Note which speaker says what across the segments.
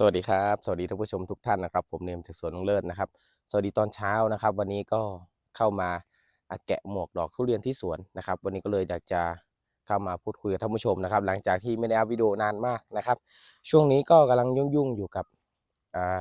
Speaker 1: สวัสดีครับ สวัสดีท่านผู้ชมทุกท่านนะครับ ผมเนมจากสวนลุงเลิศนะครับ สวัสดีตอนเช้านะครับ วันนี้ก็เข้ามาแกะหมวกดอกทุเรียนที่สวนนะครับ วันนี้ก็เลยอยากจะเข้ามาพูดคุยกับท่านผู้ชมนะครับ หลังจากที่ไม่ได้อัพวิดีโอนานมากนะครับ ช่วงนี้ก็กำลังยุ่งๆอยู่กับา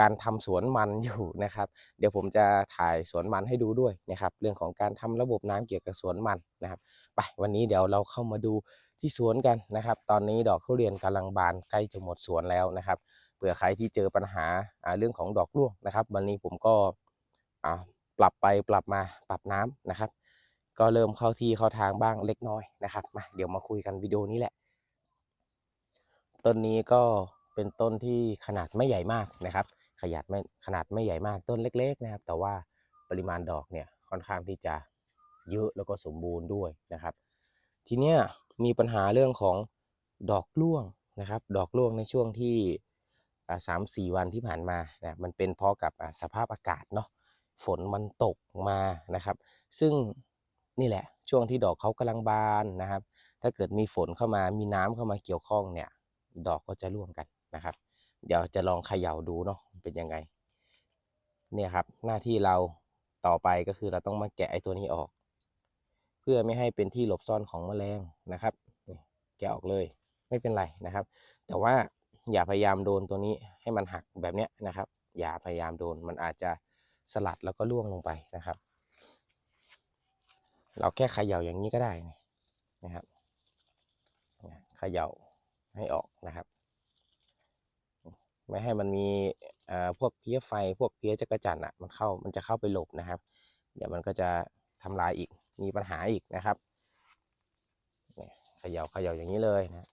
Speaker 1: การทำสวนมันอยู่นะครับ เดี๋ยวผมจะถ่ายสวนมันให้ดูด้วยนะครับ เรื่องของการทำระบบน้ำเกี่ยวกับสวนมันนะครับ ไปวันนี้เดี๋ยวเราเข้ามาดู ที่สวนกันนะครับ ตอนนี้ดอกทุเรียนกำลังบานใกล้จะหมดสวนแล้วนะครับเผื่อใครที่เจอปัญหาเรื่องของดอกร่วงนะครับ วันนี้ผมก็ปรับไปปรับมาปรับน้ำนะครับ ก็เริ่มเข้าที่เข้าทางบ้างเล็กน้อยนะครับมาเดี๋ยวมาคุยกันวิดีโอนี้แหละ ต้นนี้ก็เป็นต้นที่ขนาดไม่ใหญ่มากนะครับ ขยัดไม่ขนาดไม่ใหญ่มากต้นเล็ก ๆ นะครับ แต่ว่าปริมาณดอกเนี่ยค่อนข้างที่จะเยอะแล้วก็สมบูรณ์ด้วยนะครับ ทีเนี้ย มีปัญหาเรื่องของดอกร่วงนะครับ ดอกร่วงในช่วงที่สามสี่วันที่ผ่านมานะมันเป็นเพราะกับสภาพอากาศเนาะฝนมันตกมานะครับ ซึ่งนี่แหละช่วงที่ดอกเขากำลังบานนะครับ ถ้าเกิดมีฝนเข้ามามีน้ำเข้ามาเกี่ยวข้องเนี่ยดอกก็จะร่วงกันนะครับ เดี๋ยวจะลองเขย่าดูเนาะเป็นยังไงเนี่ยครับหน้าที่เราต่อไปก็คือเราต้องมาแกะไอ้ตัวนี้ออก พื่อไม่ให้เป็นที่หลบซ่อนของแมลงนะครับแกะออกเลยไม่เป็นไรนะครับ แต่ว่าอย่าพยายามโดนตัวนี้ให้มันหักแบบนี้นะครับ อย่าพยายามโดนมันอาจจะสลัดแล้วก็ล่วงลงไปนะครับ เราแค่เขย่าอย่างนี้ก็ได้นะครับเขย่าให้ออกนะครับ ไม่ให้มันมีพวกเพี้ยไฟพวกเพี้ยจักรจั่นอะมันเข้ามันจะเข้าไปหลบนะครับ เดี๋ยวมันก็จะทำลายอีก มีปัญหาอีกนะครับเนี่ยเขย่าเขย่าอย่างนี้เลยนะ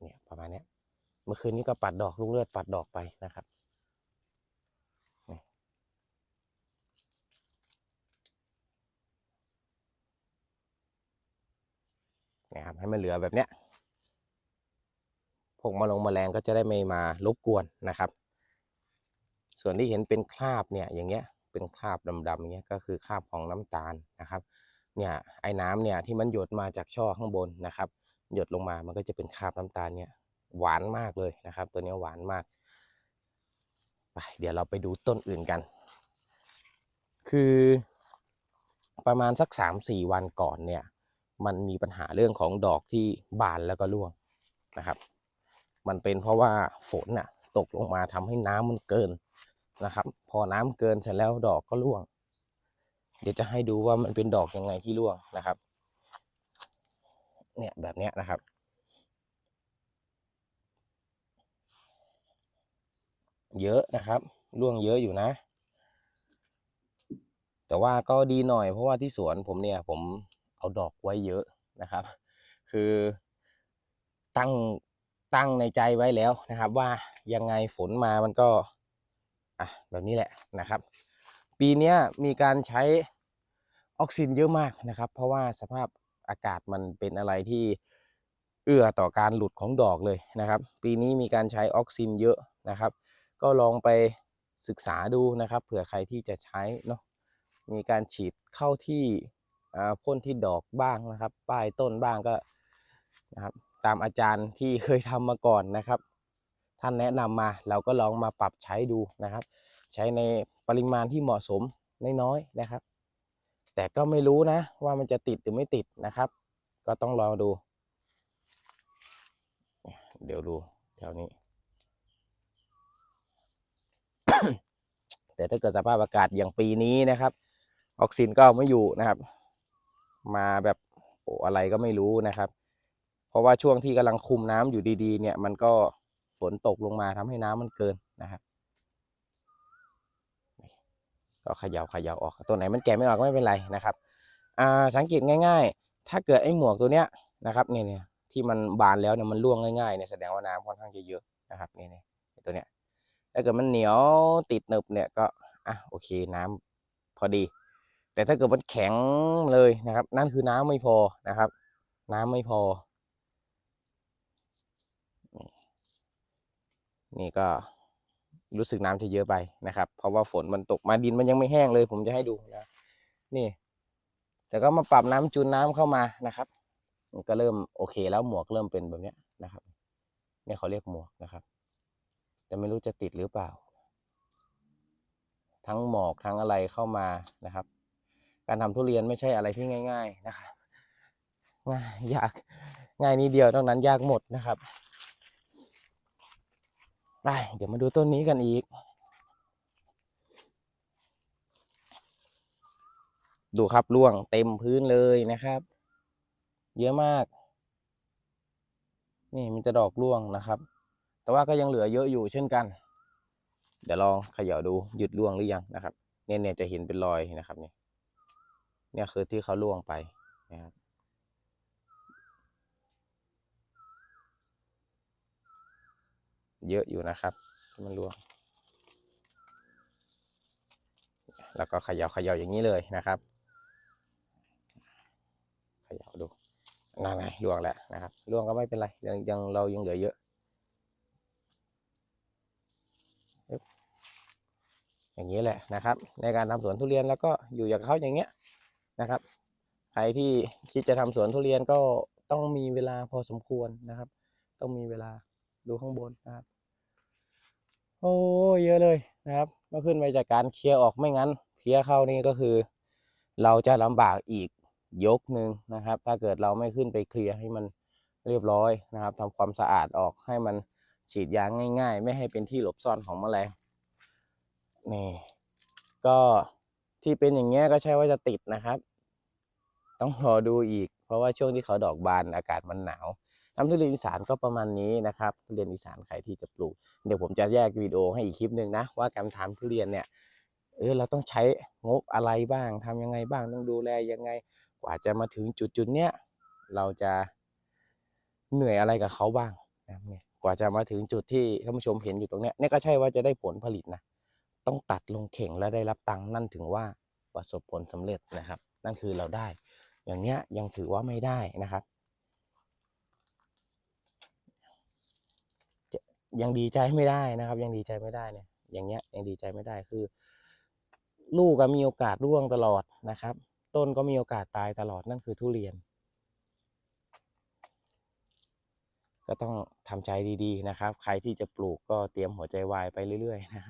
Speaker 1: เนี่ยประมาณนี้เมื่อคืนนี้ก็ปัดดอกลูกเลือดปัดดอกไปนะครับนะครับให้มันเหลือแบบเนี้ยพวกมาลงแมลงก็จะได้ไม่มารบกวนนะครับ ส่วนที่เห็นเป็นคราบเนี่ยอย่างเงี้ยเป็นคราบดำๆเงี้ยก็คือคราบของน้ำตาลนะครับเนี่ยไอ้น้ำเนี่ยที่มันหยดมาจากช่อข้างบนนะครับ หยดลงมามันก็จะเป็นคราบน้ำตาลเนี่ยหวานมากเลยนะครับ ตัวนี้หวานมากไปเดี๋ยวเราไปดูต้นอื่นกัน คือประมาณสักสามสี่วันก่อนเนี่ยมันมีปัญหาเรื่องของดอกที่บานแล้วก็ร่วงนะครับ มันเป็นเพราะว่าฝนน่ะตกลงมาทำให้น้ำมันเกิน นะครับ พอน้ำเกินเสร็จแล้วดอกก็ร่วง เดี๋ยวจะให้ดูว่ามันเป็นดอกยังไงที่ร่วงนะครับ เนี่ยแบบเนี้ยนะครับ เยอะนะครับ ร่วงเยอะอยู่นะ แต่ว่าก็ดีหน่อยเพราะว่าที่สวนผมเนี่ยผมเอาดอกไว้เยอะนะครับ คือตั้งตั้งในใจไว้แล้วนะครับ ว่ายังไงฝนมามันก็ อะแบบนี้แหละนะครับ ปีนี้มีการใช้ออกซินเยอะมากนะครับ เพราะว่าสภาพอากาศมันเป็นอะไรที่เอื้อต่อการหลุดของดอกเลยนะครับ ปีนี้มีการใช้ออกซินเยอะนะครับ ก็ลองไปศึกษาดูนะครับ เผื่อใครที่จะใช้เนาะมีการฉีดเข้าที่อ่าพ่นที่ดอกบ้างนะครับป้ายต้นบ้างก็นะครับตามอาจารย์ที่เคยทำมาก่อนนะครับ ท่านแนะนำมาเราก็ลองมาปรับใช้ดูนะครับ ใช้ในปริมาณที่เหมาะสมน้อยๆนะครับ แต่ก็ไม่รู้นะว่ามันจะติดหรือไม่ติดนะครับ ก็ต้องรองดู เดี๋ยวดูแถวนี้ แต่ถ้าเกิดสภาพอากาศอย่างปีนี้นะครับ ออกซินก็ไม่อยู่นะครับ มาแบบโอ้อะไรก็ไม่รู้นะครับ เพราะว่าช่วงที่กำลังคุมน้ำอยู่ดีๆ เนี่ยมันก็ ฝนตกลงมาทำให้น้ำมันเกินนะครับก็เขย่าเขย่าออกตัวไหนมันแกะไม่ออกก็ไม่เป็นไรนะครับอ่าสังเกตง่าย ๆ ถ้าเกิดไอ้หมวกตัวเนี้ยนะครับเนี่ยเนี่ยที่มันบานแล้วเนี่ยมันร่วงง่ายๆเนี่ยแสดงว่าน้ำค่อนข้างจะเยอะนะครับเนี่ยเนี่ยตัวเนี้ยถ้าเกิดมันเหนียวติดหนึบเนี่ยก็อะโอเคน้ำพอดี แต่ถ้าเกิดมันแข็งเลยนะครับ นั่นคือน้ำไม่พอนะครับ น้ำไม่พอ นี่ก็รู้สึกน้ำจะเยอะไปนะครับ เพราะว่าฝนมันตกมาดินมันยังไม่แห้งเลย ผมจะให้ดูนะนี่แแล้วก็มาปรับน้ำจูนน้ำเข้ามานะครับก็เริ่มโอเคแล้วหมวกเริ่มเป็นแบบเนี้ยนะครับ เนี่ยเขาเรียกหมวกนะครับ แต่ไม่รู้จะติดหรือเปล่า ทั้งหมอกทั้งอะไรเข้ามานะครับ การทำทุเรียนไม่ใช่อะไรที่ง่าย ๆนะครับง่ายยากง่ายนิดเดียวตรงนั้นยากหมดนะครับ ไปเดี๋ยวมาดูต้นนี้กันอีก ดูครับร่วงเต็มพื้นเลยนะครับ เยอะมาก นี่มีแต่ดอกร่วงนะครับ แต่ว่าก็ยังเหลือเยอะอยู่เช่นกัน เดี๋ยวลองเขย่าดูหยุดร่วงหรือยังนะครับ เนี่ยเนี่ยจะเห็นเป็นรอยนะครับนี่เนี่ยคือที่เขาร่วงไปนะครับ เยอะอยู่นะครับที่มันร่วง แล้วก็เขย่าเขย่าอย่างนี้เลยนะครับเขย่าดูนั่นไงร่วงแล้วนะครับร่วงก็ไม่เป็นไรยังยังเรายังเหลือเยอะอย่างนี้แหละนะครับ ในการทำสวนทุเรียนแล้วก็อยู่อย่างเขาอย่างเงี้ยนะครับใครที่คิดจะทำสวนทุเรียนก็ต้องมีเวลาพอสมควรนะครับ ต้องมีเวลา ดูข้างบนนะครับ โอ้เยอะเลยนะครับก็ขึ้นไปจากการเคลียร์ออกไม่งั้นเคลียร์เข้านี่ก็คือ เราจะลำบากอีกยกหนึ่งนะครับ ถ้าเกิดเราไม่ขึ้นไปเคลียร์ให้มันเรียบร้อยนะครับทำความสะอาดออกให้มันฉีดยางง่าย ๆ ไม่ให้เป็นที่หลบซ่อนของแมลงนี่ก็ที่เป็นอย่างเงี้ยก็ใช่ว่าจะติดนะครับ ต้องรอดูอีก เพราะว่าช่วงที่เขาดอกบานอากาศมันหนาว ทำทุเรียนอีสานก็ประมาณนี้นะครับทุเรียนอีสานใครที่จะปลูก เดี๋ยวผมจะแยกวิดีโอให้อีกคลิปหนึ่งนะว่าการทำทุเรียนเนี่ยเออเราต้องใช้งบอะไรบ้างทำยังไงบ้างต้องดูแลยังไง กว่าจะมาถึงจุดจุดๆเนี้ยเราจะเหนื่อยอะไรกับเขาบ้างนะเนี่ยกว่าจะมาถึงจุดที่ท่านผู้ชมเห็นอยู่ตรงเนี้ยเนี่ยก็ใช่ว่าจะได้ผลผลิตนะต้องตัดลงเข่งแล้วได้รับตังค์นั่นถึงว่าประสบผลสำเร็จนะครับ นั่นคือเราได้ อย่างเนี้ยยังถือว่าไม่ได้นะครับ ยังดีใจไม่ได้นะครับ ยังดีใจไม่ได้เนี่ย อย่างเงี้ยยังดีใจไม่ได้คือ ลูกก็มีโอกาสร่วงตลอดนะครับ ต้นก็มีโอกาสตายตลอดนั่นคือทุเรียน ก็ต้องทำใจดีๆนะครับ ใครที่จะปลูกก็เตรียมหัวใจวายไปเรื่อยๆนะ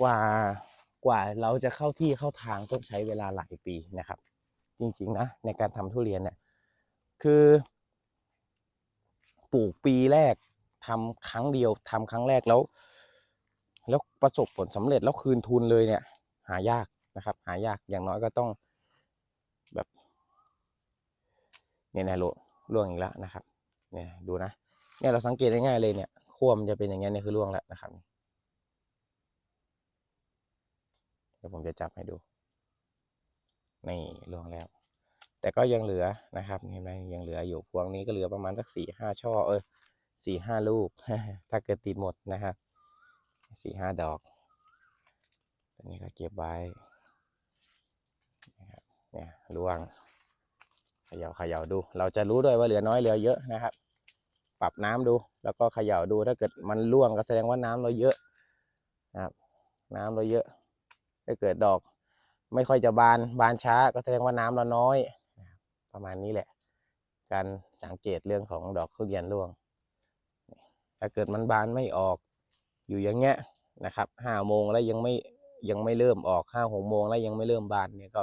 Speaker 1: กว่ากว่าเราจะเข้าที่เข้าทางต้องใช้เวลาหลายปีนะครับ จริงๆนะในการทำทุเรียนเนี่ยคือ ปลูกปีแรกทำครั้งเดียวทำครั้งแรกแล้ว แล้วประสบผลสำเร็จแล้วคืนทุนเลยเนี่ย หายากนะครับ หายากอย่างน้อยก็ต้องแบบเนี่ยนะล่วงอีกแล้วนะครับเนี่ยดูนะเนี่ยเราสังเกตง่ายๆเลยเนี่ยขั้วมันจะเป็นอย่างเงี้ยเนี่ยคือร่วงแล้วนะครับเดี๋ยวผมจะจับให้ดูนี่ร่วงแล้ว แต่ก็ยังเหลือนะครับเห็นไหมยังเหลืออยู่พวงนี้ก็เหลือประมาณสักสี่ห้าช่อเออสี่ห้าลูก ถ้าเกิดติดหมดนะครับสี่ห้าดอกตัวนี้ก็เก็บไว้นะครับเนี่ยร่วงเขย่าเขย่าดู เราจะรู้ด้วยว่าเหลือน้อยเหลือเยอะนะครับ ปรับน้ำดูแล้วก็เขย่าดูถ้าเกิดมันร่วงก็แสดงว่าน้ำเราเยอะนะครับน้ำเราเยอะ ถ้าเกิดดอก ไม่ค่อยจะบานบานช้าก็แสดงว่าน้ำเราน้อย ประมาณนี้แหละ การสังเกตเรื่องของดอกทุเรียนร่วง ถ้าเกิดมันบานไม่ออกอยู่อย่างเงี้ยนะครับห้าโมงแล้วยังไม่ยังไม่เริ่มออกห้าหกโมงแล้วยังไม่เริ่มบานเนี่ยก็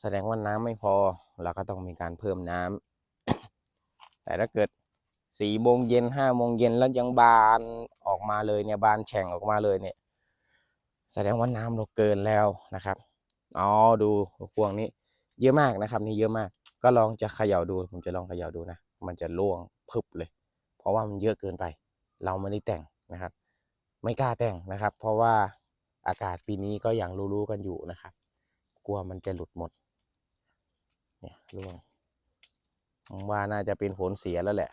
Speaker 1: แสดงว่าน้ำไม่พอเราก็ต้องมีการเพิ่มน้ำแต่ถ้าเกิดสี่โมงเย็นห้าโมงเย็นแล้วยังบานออกมาเลยเนี่ยบานแฉ่งออกมาเลยเนี่ยแสดงว่าน้ำเราเกินแล้วนะครับ อ๋อ ดูพวงนี้เยอะมากนะครับ นี่เยอะมาก ก็ลองจะเขย่าดู ผมจะลองเขย่าดูนะ มันจะร่วงพึบเลย เพราะว่ามันเยอะเกินไป เราไม่ได้แต่งนะครับ ไม่กล้าแต่งนะครับ เพราะว่าอากาศปีนี้ก็อย่างรู้ๆกันอยู่นะครับ กลัวมันจะหลุดหมด เนี่ยร่วงผมว่าน่าจะเป็นผลเสียแล้วแหละ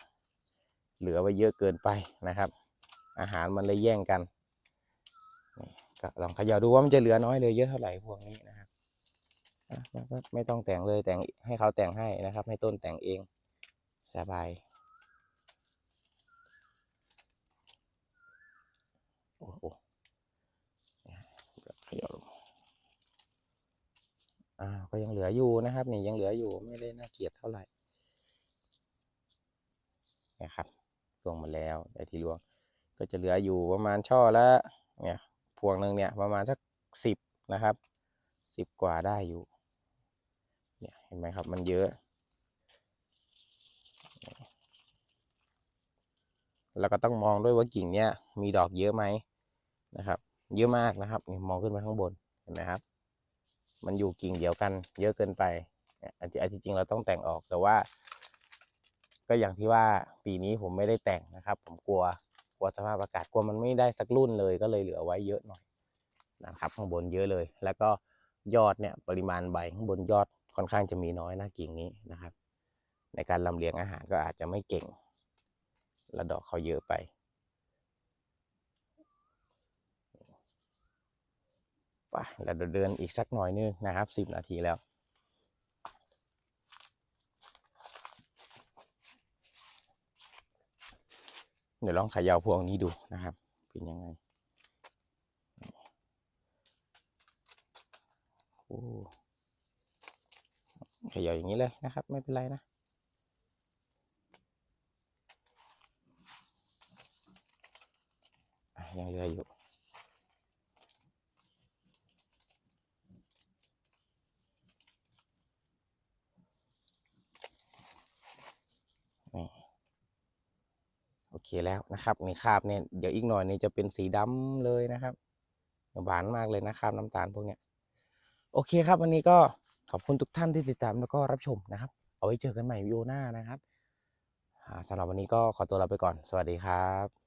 Speaker 1: เหลือไว้เยอะเกินไปนะครับ อาหารมันเลยแย่งกันก็ลองเขย่าดูว่ามันจะเหลือน้อยเลยเยอะเท่าไหร่พวกนี้นะครับ แล้วก็ไม่ต้องแต่งเลยแต่งให้เขาแต่งให้นะครับ ให้ต้นแต่งเองสบายโอ้โหเขย่าลงอ่าก็ยังเหลืออยู่นะครับ นี่ยังเหลืออยู่ไม่ได้น่าเกลียดเท่าไหร่นะครับรวงหมดแล้วได้ที่รวง ก็จะเหลืออยู่ประมาณช่อละเนี่ยพวงหนึ่งเนี่ยประมาณสักสิบนะครับสิบกว่าได้อยู่ ห็นไหมครับ มันเยอะ แล้วก็ต้องมองด้วยว่ากิ่งเนี้ยมีดอกเยอะไหมนะครับ เยอะมากนะครับนี่มองขึ้นไปข้างบนเห็นไหมครับ มันอยู่กิ่งเดียวกัน เยอะเกินไปเนี่ยอันที่อันที่จริงเราต้องแต่งออกแต่ว่า ก็อย่างที่ว่าปีนี้ผมไม่ได้แต่งนะครับ ผมกลัวกลัวสภาพอากาศกลัวมันไม่ได้สักรุ่นเลยก็เลยเหลือไว้เยอะหน่อยนะครับ ข้างบนเยอะเลย แล้วก็ยอดเนี่ยปริมาณใบข้างบนยอด ค่อนข้างจะมีน้อยนะกิ่งนี้นะครับ ในการลำเลียงอาหารก็อาจจะไม่เก่งและดอกเขาเยอะไปไปแล้วเดินอีกสักหน่อยนึงนะครับสิบนาทีแล้ว เดี๋ยวลองขย่าพวงนี้ดูนะครับ เป็นยังไงโอ้ ย่าอย่างนี้เลยนะครับ ไม่เป็นไรนะยังเหลืออยู่นี่โอเคแล้วนะครับในคราบเนี่ย เดี๋ยวอีกหน่อยนี่จะเป็นสีดำเลยนะครับ หวานมากเลยนะคราบน้ำตาลพวกเนี้ย โอเคครับวันนี้ก็ ขอบคุณทุกท่านที่ติดตามแล้วก็รับชมนะครับ เอาไว้เจอกันใหม่วิดีโอหน้านะครับสำหรับวันนี้ก็ขอตัวลาไปก่อน สวัสดีครับ